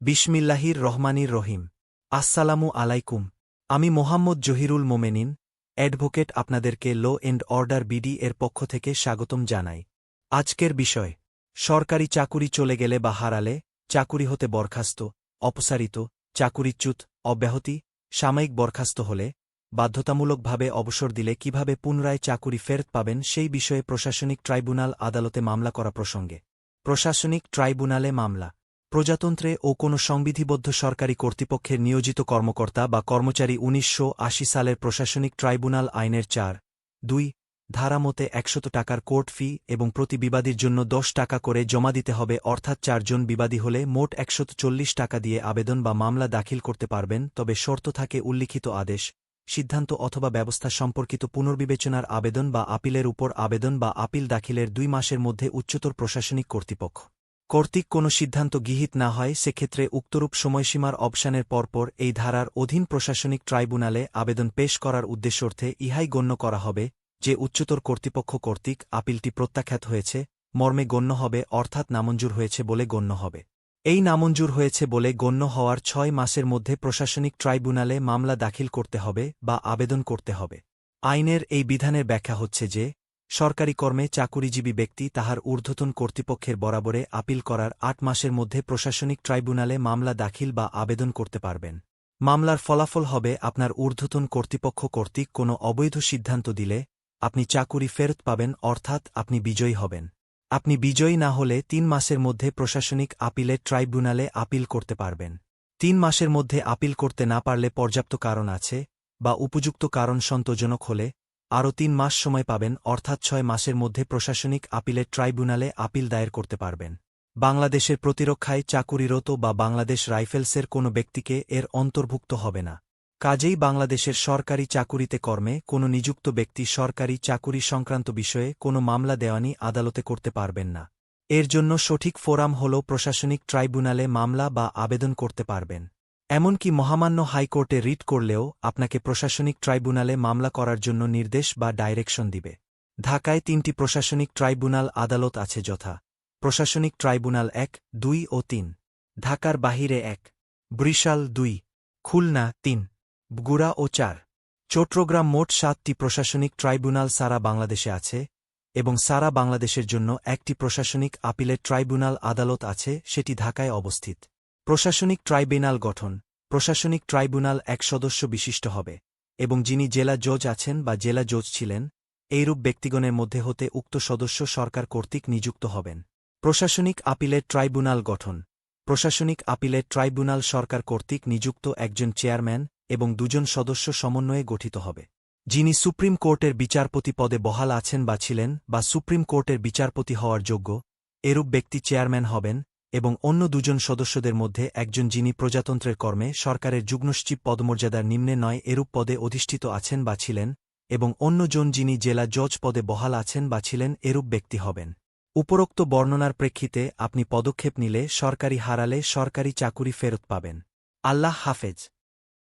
বিসমিল্লাহির রহমানির রহিম। আসসালামু আলাইকুম। আমি মোহাম্মদ জহিরুল মোমেনিন, অ্যাডভোকেট আপনাদেরকে লো এন্ড অর্ডার বিডি এর পক্ষ থেকে স্বাগতম জানাই। আজকের বিষয়, সরকারি চাকুরি চলে গেলে বা হারালে, চাকুরি হতে বরখাস্ত, অপসারিত, চাকুরিচ্যুত, অব্যাহতি, সাময়িক বরখাস্ত হলে, বাধ্যতামূলকভাবে অবসর দিলে কীভাবে পুনরায় চাকুরি ফেরত পাবেন সেই বিষয়ে প্রশাসনিক ট্রাইব্যুনাল আদালতে মামলা করা প্রসঙ্গে। প্রশাসনিক ট্রাইব্যুনালে মামলা প্রজাতন্ত্রে ও কোনো সংবিধিবদ্ধ সরকারি কর্তৃপক্ষের নিয়োজিত কর্মকর্তা বা কর্মচারী উনিশশো আশি সালের প্রশাসনিক ট্রাইব্যুনাল আইনের চার। দুই, ধারা মতে একশত টাকার কোর্ট ফি এবং প্রতি বিবাদীর জন্য দশ টাকা করে জমা দিতে হবে, অর্থাৎ চারজন বিবাদী হলে মোট একশত চল্লিশ টাকা দিয়ে আবেদন বা মামলা দাখিল করতে পারবেন, তবে শর্ত থাকে উল্লিখিত আদেশ, সিদ্ধান্ত অথবা ব্যবস্থা সম্পর্কিত পুনর্বিবেচনার আবেদন বা আপিলের উপর আবেদন বা আপিল দাখিলের দুই মাসের মধ্যে উচ্চতর প্রশাসনিক কর্তৃপক্ষ। কর্তৃক কোনো সিদ্ধান্ত গৃহীত না হয়, সেক্ষেত্রে উক্তরূপ সময়সীমার অবসানের পরপর এই ধারার অধীন প্রশাসনিক ট্রাইব্যুনালে আবেদন পেশ করার উদ্দেশ্যর্থে ইহাই গণ্য করা হবে, যে উচ্চতর কর্তৃপক্ষ কর্তৃক আপিলটি প্রত্যাখ্যাত হয়েছে, মর্মে গণ্য হবে, অর্থাৎ নামঞ্জুর হয়েছে বলে গণ্য হবে। এই নামঞ্জুর হয়েছে বলে গণ্য হওয়ার ছয় মাসের মধ্যে প্রশাসনিক ট্রাইব্যুনালে মামলা দাখিল করতে হবে বা আবেদন করতে হবে। আইনের এই বিধানের ব্যাখ্যা হচ্ছে যে সরকারি কর্মে চাকুরিজীবী ব্যক্তি তাহার ঊর্ধ্বতন কর্তৃপক্ষের বরাবরে আপিল করার আট মাসের মধ্যে প্রশাসনিক ট্রাইব্যুনালে মামলা দাখিল বা আবেদন করতে পারবেন। মামলার ফলাফল হবে আপনার ঊর্ধ্বতন কর্তৃপক্ষ কর্তৃক কোনো অবৈধ সিদ্ধান্ত দিলে আপনি চাকুরি ফেরত পাবেন, অর্থাৎ আপনি বিজয়ী হবেন। আপনি বিজয়ী না হলে তিন মাসের মধ্যে প্রশাসনিক আপিলের ট্রাইব্যুনালে আপিল করতে পারবেন। তিন মাসের মধ্যে আপিল করতে না পারলে পর্যাপ্ত কারণ আছে বা উপযুক্ত কারণ সন্তোষজনক হলে আরও তিন মাস সময় পাবেন, অর্থাৎ ছয় মাসের মধ্যে প্রশাসনিক আপিলের ট্রাইব্যুনালে আপিল দায়ের করতে পারবেন। বাংলাদেশের প্রতিরক্ষায় চাকুরিরত বা বাংলাদেশ রাইফেলসের কোনো ব্যক্তিকে এর অন্তর্ভুক্ত হবে না। কাজেই বাংলাদেশের সরকারি চাকুরিতে কর্মে কোনো নিযুক্ত ব্যক্তি সরকারি চাকুরি সংক্রান্ত বিষয়ে কোনো মামলা দেওয়ানি আদালতে করতে পারবেন না। এর জন্য সঠিক ফোরাম হল প্রশাসনিক ট্রাইব্যুনালে মামলা বা আবেদন করতে পারবেন। এমনকি মহামান্য হাইকোর্টে রিট করলেও আপনাকে প্রশাসনিক ট্রাইব্যুনালে মামলা করার জন্য নির্দেশ বা ডাইরেকশন দিবে। ঢাকায় তিনটি প্রশাসনিক ট্রাইব্যুনাল আদালত আছে যথা, প্রশাসনিক ট্রাইব্যুনাল এক, দুই ও তিন, ঢাকার বাহিরে এক, বরিশাল দুই, খুলনা তিন, বগুড়া ও চার, চট্টগ্রাম মোট সাতটি প্রশাসনিক ট্রাইব্যুনাল সারা বাংলাদেশে আছে এবং সারা বাংলাদেশের জন্য একটি প্রশাসনিক আপিলের ট্রাইব্যুনাল আদালত আছে, সেটি ঢাকায় অবস্থিত। প্রশাসনিক ট্রাইব্যুনাল গঠন। প্রশাসনিক ট্রাইব্যুনাল এক সদস্য বিশিষ্ট হবে, এবং যিনি জেলা জজ আছেন বা জেলা জজ ছিলেন, এইরূপ ব্যক্তিগণের মধ্যে হতে উক্ত সদস্য সরকার কর্তৃক নিযুক্ত হবেন। প্রশাসনিক আপিলের ট্রাইব্যুনাল গঠন। প্রশাসনিক আপিলের ট্রাইব্যুনাল সরকার কর্তৃক নিযুক্ত একজন চেয়ারম্যান এবং দুজন সদস্য সমন্বয়ে গঠিত হবে, যিনি সুপ্রিম কোর্টের বিচারপতি পদে বহাল আছেন বা ছিলেন বা সুপ্রিম কোর্টের বিচারপতি হওয়ার যোগ্য এরূপ ব্যক্তি চেয়ারম্যান হবেন এবং অন্য দুজন সদস্যদের মধ্যে একজন যিনি প্রজাতন্ত্রের কর্মে সরকারের যুগ্মসচিব পদমর্যাদার নিম্নে নয় এরূপ পদে অধিষ্ঠিত আছেন বা ছিলেন, এবং অন্যজন যিনি জেলা জজ পদে বহাল আছেন বা ছিলেন এরূপ ব্যক্তি হবেন। উপরোক্ত বর্ণনার প্রেক্ষিতে আপনি পদক্ষেপ নিলে সরকারি হারালে সরকারি চাকুরি ফেরত পাবেন। আল্লাহ হাফেজ।